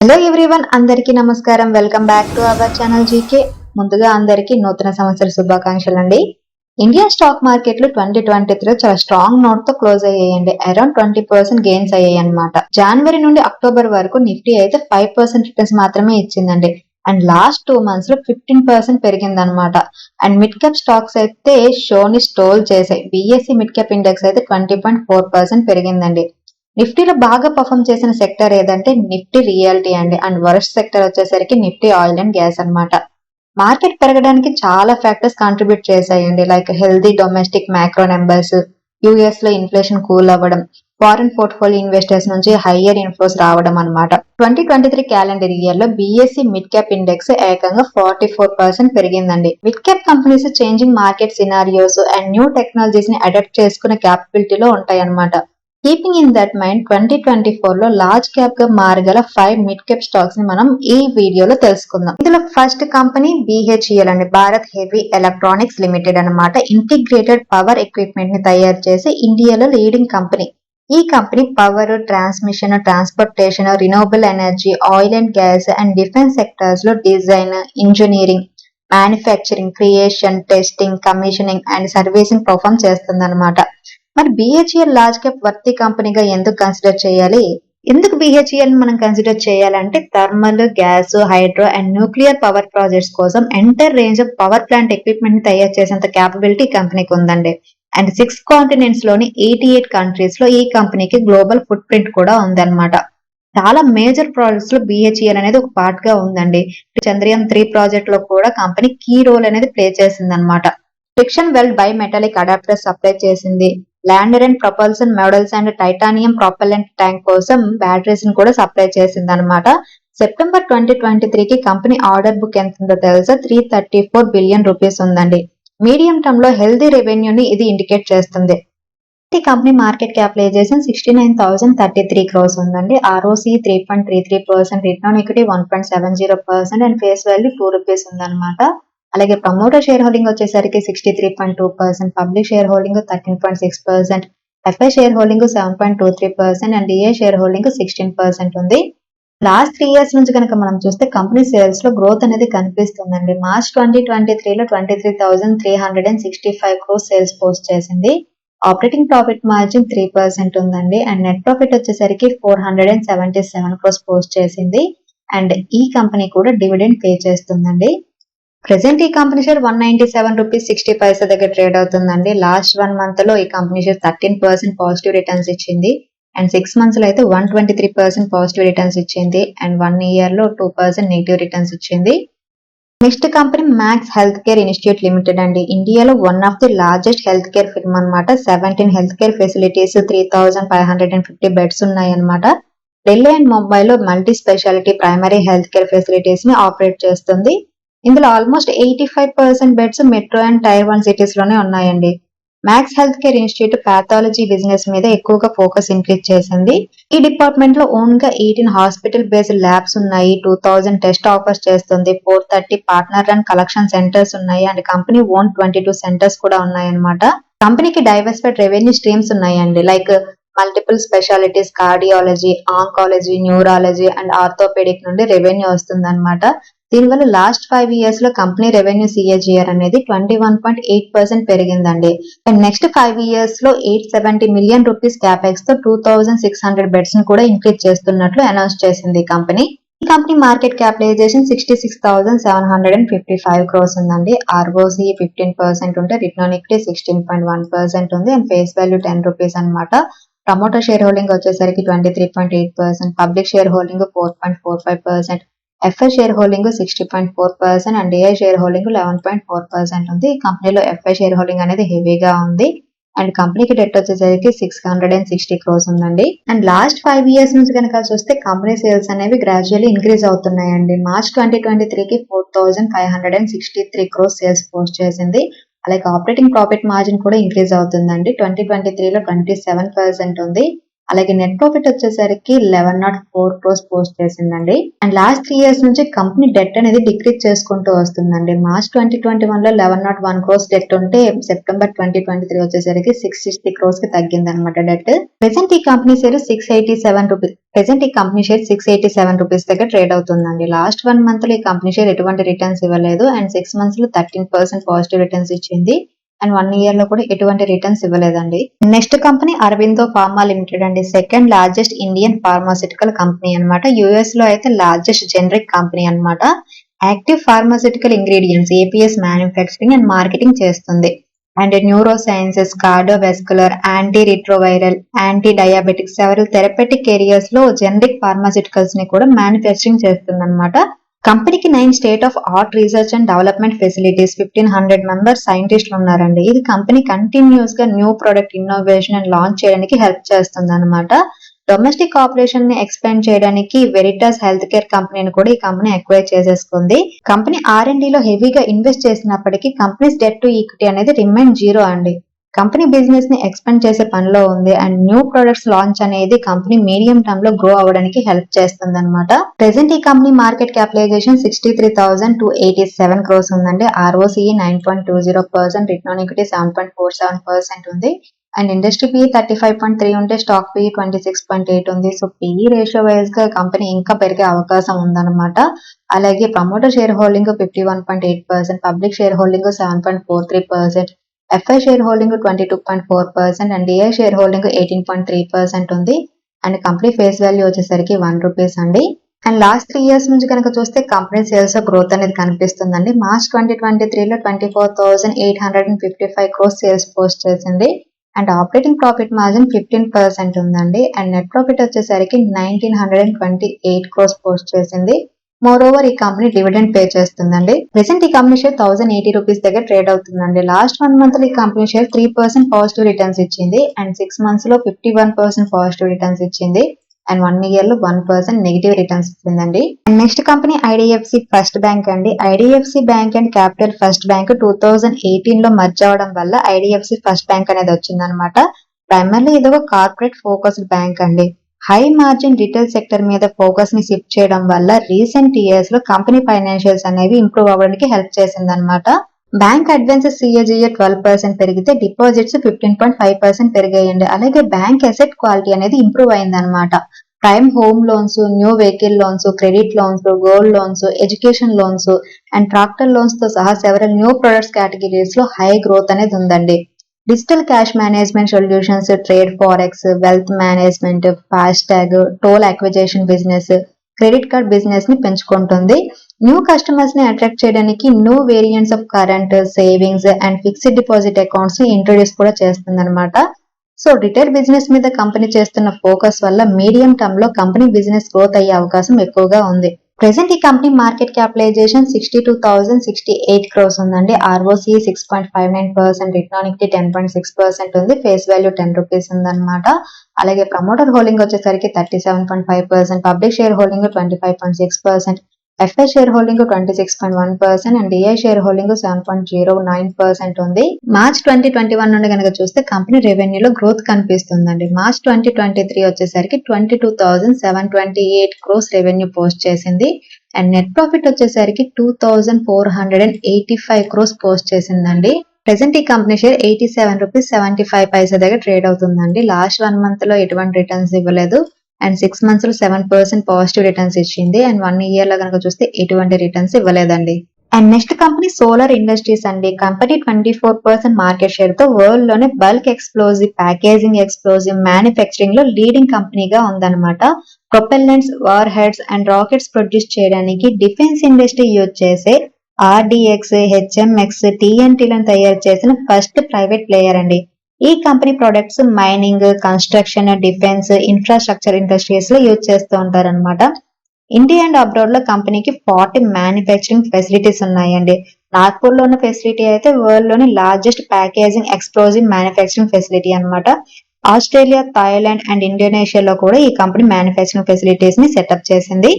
Hello everyone అందరికీ నమస్కారం. Welcome back to our channel GK ముందుగా అందరికీ నూతన సంవత్సర శుభాకాంక్షలు అండి ఇండియా స్టాక్ మార్కెట్లు ట్వంటీ ట్వంటీ త్రీ చాలా స్ట్రాంగ్ నోట్తో క్లోజ్ అయ్యాయండి. అరౌండ్ ట్వంటీ పర్సెంట్ గెయిన్స్ అయ్యాయి అనమాట జనవరి నుండి అక్టోబర్ వరకు నిఫ్టీ అయితే ఫైవ్ పర్సెంట్ రిటర్న్స్ మాత్రమే ఇచ్చిందండి. అండ్ లాస్ట్ టూ మంత్స్లో ఫిఫ్టీన్ పర్సెంట్ పెరిగింది అనమాట అండ్ మిడ్ క్యాప్ స్టాక్స్ అయితే షోని స్టోల్ చేశాయి. బిఎస్సి మిడ్ క్యాప్ ఇండెక్స్ అయితే ట్వంటీ పాయింట్ ఫోర్ పర్సెంట్ పెరిగిందండి. నిఫ్టీలో బాగా పర్ఫామ్ చేసిన సెక్టర్ ఏదంటే నిఫ్టీ రియాలిటీ అండి. అండ్ వరస్ట్ సెక్టర్ వచ్చేసరికి నిఫ్టీ ఆయిల్ అండ్ గ్యాస్ అన్నమాట. మార్కెట్ పెరగడానికి చాలా factors contribute చేశాయండి. Like healthy domestic macro numbers యుఎస్లో ఇన్ఫ్లేషన్ కూల్ అవ్వడం ఫారిన్ పోర్ట్ఫోలియో ఇన్వెస్టర్స్ నుంచి హయ్యర్ ఇన్ఫ్లోస్ రావడం అనమాట ట్వంటీ ట్వంటీ త్రీ క్యాలెండర్ ఇయర్లో బిఎస్సి మిడ్ క్యాప్ ఇండెక్స్ ఏకంగా ఫార్టీ ఫోర్ పర్సెంట్ పెరిగిందండి. Mid cap companies changing market scenarios and new టెక్నాలజీస్ని adapt చేసుకునే క్యాపబిలిటీలో ఉంటాయి అనమాట keeping in that mind twenty twenty ఫోర్లో లార్జ్ క్యాప్గా మారగల ఫైవ్ మిడ్ క్యాప్ స్టాక్స్ని మనం ఈ వీడియోలో తెలుసుకుందాం. ఇందులో ఫస్ట్ కంపెనీ బిహెచ్ఈఎల్ అండి. భారత్ హెవీ ఎలక్ట్రానిక్స్ లిమిటెడ్ అన్నమాట. ఇంటిగ్రేటెడ్ పవర్ ఎక్విప్మెంట్ని తయారు చేసే ఇండియాలో లీడింగ్ కంపెనీ ఈ company power transmission transportation renewable energy oil and gas and defence సెక్టర్స్లో design engineering manufacturing creation testing commissioning and servicing perform చేస్తుంది మరి బిహెచ్ఎల్ లార్జ్ క్యాప్ వర్తి కంపెనీగా ఎందుకు కన్సిడర్ చేయాలి? ఎందుకు బిహెచ్ఈఎల్ మనం కన్సిడర్ చేయాలంటే thermal gas hydro and nuclear power projects కోసం entire range of power plant ఎక్విప్మెంట్ని తయారు చేసేంత క్యాపబిలిటీ కంపెనీకి ఉందండి. అండ్ సిక్స్ కాంటినెంట్స్లోని ఎయిటీ ఎయిట్ కంట్రీస్లో ఈ కంపెనీకి గ్లోబల్ ఫుట్ ప్రింట్ కూడా ఉందన్నమాట. చాలా మేజర్ ప్రాజెక్ట్స్లో బిహెచ్ఈఎల్ అనేది ఒక పార్ట్గా ఉందండి. చంద్రయాన్ త్రీ ప్రాజెక్ట్లో కూడా కంపెనీ కీ రోల్ అనేది ప్లే చేసింది అనమాట friction weld bimetallic adapter supply చేసింది. Lander and propulsion modules and titanium propellant tank కోసం బ్యాటరీస్ని కూడా సప్లై చేసింది అనమాట సెప్టెంబర్ ట్వంటీ ట్వంటీ త్రీకి కంపెనీ ఆర్డర్ బుక్ ఎంత ఉందో తెలుసా? Three thirty four billion rupees ఉందండి. మీడియం టర్మ్లో హెల్దీ రెవెన్యూని ఇది ఇండికేట్ చేస్తుంది. ఈ company market capitalization sixty nine thousand thirty three crores ఉందండి. ROC three point three three percent return equity one point seven zero percent and face value two rupees ఉందన్నమాట. అలాగే promoter share holding వచ్చేసరికి sixty three point two percent public share holding thirteen point six percent FI share holding seven point two three percent and DA share holding sixteen percent ఉంది. Last three years నుంచి కనుక మనం చూస్తే company సేల్స్లో growth అనేది కనిపిస్తుందండి. March twenty twenty త్రీలో twenty three thousand three hundred and sixty five crores sales post చేసింది. Operating profit margin three percent ఉందండి. అండ్ నెట్ ప్రాఫిట్ వచ్చేసరికి four hundred and seventy seven crores post చేసింది. And ఈ company కూడా dividend pay చేస్తుందండి. Present ఈ company share one ninety seven rupees sixty paisa దగ్గర trade అవుతుందండి. లాస్ట్ వన్ మంత్లో ఈ company share thirteen percent positive returns ఇచ్చింది. అండ్ సిక్స్ మంత్స్లో అయితే one twenty three percent positive returns ఇచ్చింది. అండ్ వన్ ఇయర్లో టూ పర్సెంట్ నెగిటివ్ రిటర్న్స్ ఇచ్చింది. Next company max health care institute limited అండి. ఇండియాలో one of the largest health care firm అనమాట seventeen health care facilities three thousand five hundred and fifty beds ఉన్నాయి అనమాట Delhi and ముంబైలో multi specialty primary health care ఫెసిలిటీస్ని operate చేస్తుంది. ఇందులో almost eighty five percent beds metro and tier one సిటీస్లోనే ఉన్నాయండి. Max health care institute pathology business మీద ఎక్కువగా focus increase చేసింది. ఈ డిపార్ట్మెంట్లో ఓన్గా ఎయిటీన్ హాస్పిటల్ బేస్డ్ ల్యాబ్స్ ఉన్నాయి. టూ థౌజండ్ టెస్ట్ ఆఫర్స్ చేస్తుంది. Four thirty partner and collection centres ఉన్నాయి. And company own twenty two centres కూడా ఉన్నాయి అనమాట కంపెనీకి డైవర్సిఫైడ్ రెవెన్యూ స్ట్రీమ్స్ ఉన్నాయండి. Like multiple specialities cardiology oncology neurology and orthopaedic నుండి revenue వస్తుంది అనమాట దీనివల్ల లాస్ట్ ఫైవ్ ఇయర్స్లో కంపెనీ రెవెన్యూ సిఏజిఆర్ అనేది twenty one point eight percent పెరిగిందండి. అండ్ నెక్స్ట్ ఫైవ్ ఇయర్స్లో ఎయిట్ సెవెంటీ మిలియన్ రూపీస్ క్యాపెక్స్తో టూ థౌసండ్ సిక్స్ హండ్రెడ్ బెడ్స్ను కూడా ఇంక్రీజ్ చేస్తున్నట్లు అనౌన్స్ చేసింది కంపెనీ ఈ company market capitalisation sixty six thousand seven hundred and fifty five crores ఉందండి ROC fifteen percent ఉంటే return equity sixteen point one percent ఉంది. And face value ten rupees అనమాట promoter share holding వచ్చేసరికి twenty three point eight percent public share holding four point four five percent FI share holding sixty point four percent and DI share holding eleven point four percent ఉంది. ఈ కంపెనీలో f i share holding అనేది హెవీగా ఉంది. And కంపెనీకి debt వచ్చేసరికి six hundred and sixty crores ఉందండి. And last five years నుంచి కనుక చూస్తే కంపెనీ సేల్స్ అనేవి గ్రాడ్యువల్లీ ఇంక్రీజ్ అవుతున్నాయండి. మార్చ్ ట్వంటీ ట్వంటీ త్రీకి four thousand five hundred and sixty three crores sales post చేసింది. అలాగే ఆపరేటింగ్ ప్రాఫిట్ మార్జిన్ కూడా ఇంక్రీజ్ అవుతుందండి. ట్వంటీ ట్వంటీ త్రీలో ట్వంటీ సెవెన్ పర్సెంట్ ఉంది. అలాగే నెట్ ప్రాఫిట్ వచ్చేసరికి eleven nought four crores post చేసిందండి. అండ్ లాస్ట్ త్రీ ఇయర్స్ నుంచి కంపెనీ డెట్ అనేది డిక్రీజ్ చేసుకుంటూ వస్తుందండి. మార్చ్ ట్వంటీ ట్వంటీ వన్లో eleven naught one crores debt ఉంటే సెప్టెంబర్ ట్వంటీ ట్వంటీ త్రీ వచ్చేసరికి సిక్స్ సిక్స్టీ క్రోస్కి తగ్గింది అనమాట డెట్ ప్రెసెంట్ ఈ company share six eighty seven rupees present ఈ company share six eighty seven rupees దగ్గర ట్రేడ్ అవుతుందండి. లాస్ట్ వన్ మంత్లో ఈ కంపెనీ షేర్ ఎటువంటి రిటర్న్స్ ఇవ్వలేదు. అండ్ సిక్స్ మంత్స్లో థర్టీన్ పర్సెంట్ పాజిటివ్ రిటర్న్స్ ఇచ్చింది. అండ్ వన్ ఇయర్లో కూడా ఎటువంటి రిటర్న్స్ ఇవ్వలేదండి. Next company Aurobindo pharma limited అండి. Second largest Indian pharmaceutical company అన్నమాట. యుఎస్లో అయితే లార్జెస్ట్ జనరిక్ కంపెనీ అన్నమాట. Active pharmaceutical ingredients APS manufacturing and marketing చేస్తుంది and neuro sciences cardiovascular anti retroviral anti diabetics several therapeutic ఏరియాస్లో generic ఫార్మాసిటికల్స్ని కూడా manufacturing చేస్తుంది అనమాట కంపెనీకి nine state of art research and development facilities fifteen hundred members సైంటిస్టులు ఉన్నారండి. ఇది కంపెనీ కంటిన్యూస్గా new product innovation and launch చేయడానికి హెల్ప్ చేస్తుంది అనమాట డొమెస్టిక్ ఆపరేషన్ని ఎక్స్పాండ్ చేయడానికి వెరిటాస్ హెల్త్ కేర్ కంపెనీని కూడా ఈ కంపెనీ అక్వైర్ చేసేసుకుంది. కంపెనీ ఆర్ అండ్లో హెవీగా ఇన్వెస్ట్ చేసినప్పటికీ కంపెనీస్ డెట్ టు ఈక్విటీ అనేది రిమైన్ జీరో అండి. కంపెనీ బిజినెస్ని ఎక్స్పాండ్ చేసే పనిలో ఉంది అండ్ న్యూ ప్రొడక్ట్స్ లాంచ్ అనేది కంపెనీ మీడియం టర్మ్లో గ్రో అవ్వడానికి హెల్ప్ చేస్తుంది అనమాట ప్రెసెంట్ ఈ company market capitalisation sixty three thousand two eighty seven crores ఉందండి. ROCE nine point two zero percent return on equity seven point four seven percent ఉంది. And industry P thirty five point three ఉంటే stock P twenty six point eight ఉంది. So PE ratio వైజ్గా company ఇంకా పెరిగే అవకాశం ఉందన్నమాట. అలాగే promoter share holding fifty one point eight percent public share holding seven point four three percent FI share holding twenty two point four percent and DI share holding eighteen point three percent ఉంది. And company face value వచ్చేసరికి one rupees అండి. And last three years నుంచి కనుక చూస్తే company sales growth అనేది కనిపిస్తుందండి. March twenty twenty త్రీలో twenty four thousand eight hundred and fifty five crores sales post చేసింది. And operating profit margin fifteen percent ఉందండి. అండ్ నెట్ ప్రాఫిట్ వచ్చేసరికి nineteen hundred and twenty eight crores post చేసింది. More over ఈ company dividend pay చేస్తుందండి. Present ఈ company share thousand eighty rupees దగ్గర trade అవుతుందండి. Last one మంత్లో ఈ company share three percent positive returns ఇచ్చింది. అండ్ సిక్స్ మంత్స్లో fifty one percent positive returns ఇచ్చింది. అండ్ వన్ ఇయర్లో one percent negative returns ఇచ్చిందండి. And next company IDFC first bank అండి. IDFC bank and capital first bank two thousand ఎయిటీన్లో merge అవడం వల్ల IDFC first bank అనేది వచ్చిందనమాట primarily ఇది ఒక కార్పొరేట్ ఫోకస్డ్ బ్యాంక్ అండి. హై మార్జిన్ రిటైల్ సెక్టర్ మీద ఫోకస్ని షిఫ్ట్ చేయడం వల్ల రీసెంట్ ఇయర్స్లో కంపెనీ ఫైనాన్షియల్స్ అనేవి ఇంప్రూవ్ అవ్వడానికి హెల్ప్ చేసింది అనమాట bank advances CAGR twelve percent పెరిగితే deposits fifteen point five percent పెరిగాయండి. అలాగే బ్యాంక్ అసెట్ క్వాలిటీ అనేది ఇంప్రూవ్ అయింది అనమాట prime home loans new vehicle loans credit loans gold loans education loans and tractor లోన్స్తో సహా సెవరల్ న్యూ ప్రొడక్ట్స్ కేటగిరీస్లో high growth అనేది ఉందండి. Digital cash management solutions trade forex wealth management FASTag toll acquisition business credit card బిజినెస్ని పెంచుకుంటుంది. New కస్టమర్స్ని attract చేయడానికి new variants of current savings and fixed deposit అకౌంట్స్ని introduce కూడా చేస్తుంది అనమాట సో రిటైల్ బిజినెస్ మీద కంపెనీ చేస్తున్న ఫోకస్ వల్ల మీడియం టర్మ్లో కంపెనీ బిజినెస్ గ్రోత్ అయ్యే అవకాశం ఎక్కువగా ఉంది. ప్రెసెంట్ ఈ company market capitalization sixty two thousand sixty eight crores ఉందండి ROC six point five nine percent return ten point six percent ఉంది. ఫేస్ వాల్యూ టెన్ రూపీస్ ఉందన్నమాట. అలాగే ప్రమోటర్ హోల్డింగ్ వచ్చేసరికి thirty seven point five percent public share holding twenty five point six percent FI share holding twenty six point one percent and DI share holding seven point zero nine percent ఉంది. March twenty twenty one నుండి కనుక చూస్తే company రెవెన్యూలో growth కనిపిస్తుందండి. March twenty twenty three వచ్చేసరికి twenty two thousand seven twenty eight crores revenue post చేసింది. And net profit వచ్చేసరికి two thousand four hundred and eighty five crores post చేసిందండి. Present ఈ company share eighty seven rupees seventy five paisa దగ్గర trade అవుతుందండి. Last one మంత్లో ఎటువంటి returns ఇవ్వలేదు. And six మంత్స్లో సెవెన్ పర్సెంట్ పాజిటివ్ రిటర్న్స్ ఇచ్చింది. అండ్ వన్ ఇయర్లో కనుక చూస్తే ఎటువంటి రిటర్న్స్ ఇవ్వలేదండి. And next company solar industries అండి. Company twenty four percent market షేర్తో వరల్డ్లోనే బల్క్ ఎక్స్ప్లోజివ్ ప్యాకేజింగ్ ఎక్స్ప్లోజివ్ మ్యానుఫ్యాక్చరింగ్లో లీడింగ్ కంపెనీగా ఉందన్నమాట. Propellants war heads and rockets produce చేయడానికి డిఫెన్స్ ఇండస్ట్రీ యూజ్ చేసే ఆర్డిఎక్స్ హెచ్ఎంఎక్స్ టీఎన్టీలను తయారు చేసిన ఫస్ట్ ప్రైవేట్ ప్లేయర్ అండి. ఈ company products mining construction defence infrastructure ఇండస్ట్రీస్లో use చేస్తూ ఉంటారన్నమాట. ఇండియా అండ్ అబ్రాడ్లో కంపెనీకి ఫార్టీ మ్యానుఫ్యాక్చరింగ్ ఫెసిలిటీస్ ఉన్నాయండి. నాగ్పూర్లో ఉన్న ఫెసిలిటీ అయితే వరల్డ్లోని largest packaging explosive manufacturing facility అన్నమాట. ఆస్ట్రేలియా థాయిలాండ్ అండ్ ఇండోనేషియాలో కూడా ఈ కంపెనీ మ్యానుఫ్యాక్చరింగ్ ఫెసిలిటీస్ని సెటప్ చేసింది.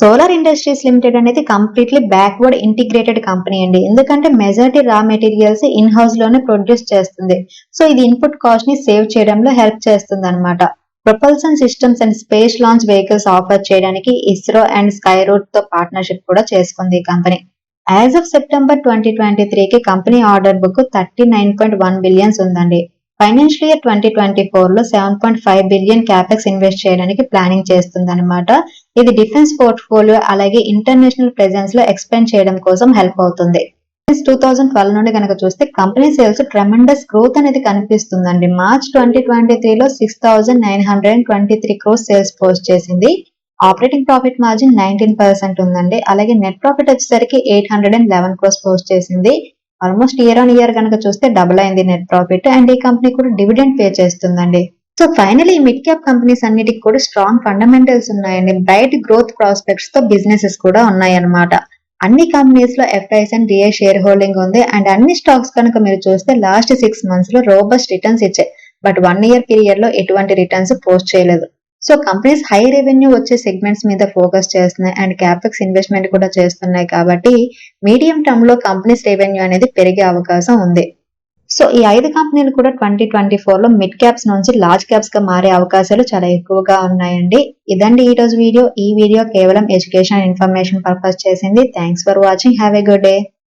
సోలార్ ఇండస్ట్రీస్ లిమిటెడ్ అనేది కంప్లీట్లీ బ్యాక్వర్డ్ ఇంటిగ్రేటెడ్ కంపెనీ అండి. ఎందుకంటే మెజారిటీ రా మెటీరియల్స్ ఇన్ హౌస్లోనే ప్రొడ్యూస్ చేస్తుంది. సో ఇది ఇన్పుట్ కాస్ట్ని సేవ్ చేయడంలో హెల్ప్ చేస్తుంది అనమాట propulsion systems and space launch vehicles offer చేయడానికి ఇస్రో అండ్ స్కై రూట్తో పార్ట్నర్షిప్ కూడా చేసుకుంది ఈ company. As of September twenty twenty త్రీకి company order book thirty nine point one billions ఉందండి. ఫైనాన్షియల్ ఇయర్ ట్వంటీ ట్వంటీ ఫోర్లో seven point five billion capex invest చేయడానికి ప్లానింగ్ చేస్తుంది అనమాట ఇది డిఫెన్స్ పోర్ట్ఫోలియో అలాగే ఇంటర్నేషనల్ ప్రెజెన్స్లో ఎక్స్పెండ్ చేయడం కోసం హెల్ప్ అవుతుంది. టూ థౌసండ్ ట్వెల్వ్ నుండి కనుక చూస్తే కంపెనీ సేల్స్ ట్రెమెండస్ గ్రోత్ అనేది కనిపిస్తుందండి. మార్చ్ ట్వంటీ ట్వంటీ త్రీలో six thousand nine hundred twenty three crores sales post చేసింది. Operating profit margin nineteen percent ఉందండి. అలాగే నెట్ ప్రాఫిట్ వచ్చేసరికి eight hundred and eleven crores post చేసింది. ఆల్మోస్ట్ ఇయర్ ఆన్ ఇయర్ కనుక చూస్తే డబుల్ అయింది నెట్ ప్రాఫిట్ అండ్ ఈ కంపెనీ కూడా డివిడెండ్ పే చేస్తుందండి. సో ఫైనల్ ఈ మిడ్ క్యాప్ కంపెనీస్ అన్నిటికి కూడా స్ట్రాంగ్ ఫండమెంటల్స్ ఉన్నాయండి. బ్రైట్ గ్రోత్ ప్రాస్పెక్ట్స్తో బిజినెసెస్ కూడా ఉన్నాయన్నమాట. అన్ని కంపెనీస్లో FIs and DA share holding ఉంది అండ్ అన్ని స్టాక్స్ కనుక మీరు చూస్తే లాస్ట్ సిక్స్ మంత్స్లో రోబస్ట్ రిటర్న్స్ ఇచ్చాయి. బట్ వన్ ఇయర్ పీరియడ్లో ఎటువంటి రిటర్న్స్ పోస్ట్ చేయలేదు. సో కంపెనీస్ హై రెవెన్యూ వచ్చే సెగ్మెంట్స్ మీద ఫోకస్ చేస్తున్నాయి అండ్ క్యాపెక్స్ ఇన్వెస్ట్మెంట్ కూడా చేస్తున్నాయి కాబట్టి మీడియం టర్మ్లో కంపెనీస్ రెవెన్యూ అనేది పెరిగే అవకాశం ఉంది. సో ఈ ఐదు కంపెనీలు కూడా ట్వంటీ ట్వంటీ ఫోర్లో మిడ్ క్యాప్స్ నుంచి లార్జ్ క్యాప్స్గా మారే అవకాశాలు చాలా ఎక్కువగా ఉన్నాయండి. ఇదండి ఈ రోజు వీడియో. ఈ వీడియో కేవలం ఎడ్యుకేషన్ ఇన్ఫర్మేషన్ పర్పస్ చేసింది. Thanks for watching have a good day